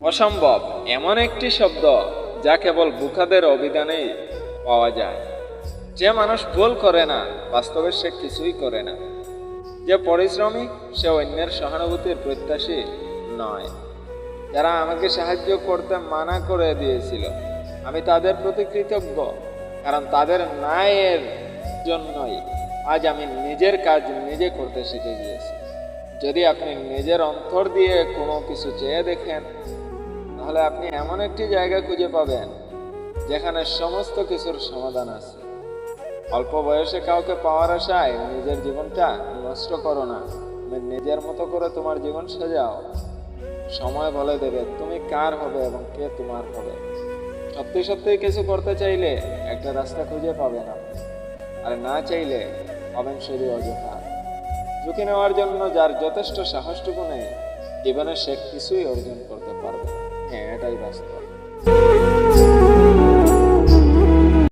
অসম্ভব, এমন একটি শব্দ যা কেবল বুকাদের অভিধানেই পাওয়া যায়। যে মানুষ ভুল করে না, বাস্তবে সে কিছুই করে না। যে পরিশ্রমী, সে অন্যের সহানুভূতির প্রত্যাশী নয়। যারা আমাকে সাহায্য করতে মানা করে দিয়েছিল, আমি তাদের প্রতি কৃতজ্ঞ, কারণ তাদের ন্যায়ের জন্যই আজ আমি নিজের কাজ নিজে করতে শিখে গিয়েছি। যদি আপনি নিজের অন্তর দিয়ে কোনো কিছু চেয়ে দেখেন তাহলে আপনি এমন একটি জায়গা খুঁজে পাবেন, যেখানে সমস্ত কিছুর সমাধান আছে। অল্প বয়সে কাউকে পাওয়ার আশায় নিজের জীবনটা নষ্ট করো না। নিজের মতো করে তোমার জীবন সাজাও। সময় বলে দেবে, তুমি কার হবে এবং কে তোমার হবে। সত্যি সত্যি কিছু করতে চাইলে একটা রাস্তা খুঁজে পাবেন আপনি। আর না চাইলে হবেন শুধু অযথা। ঝুঁকি নেওয়ার জন্য যার যথেষ্ট সাহসটুকু নেই, জীবনে সে কিছুই অর্জন করতে পারবে না। হ্যাঁ এটাই বাস্তব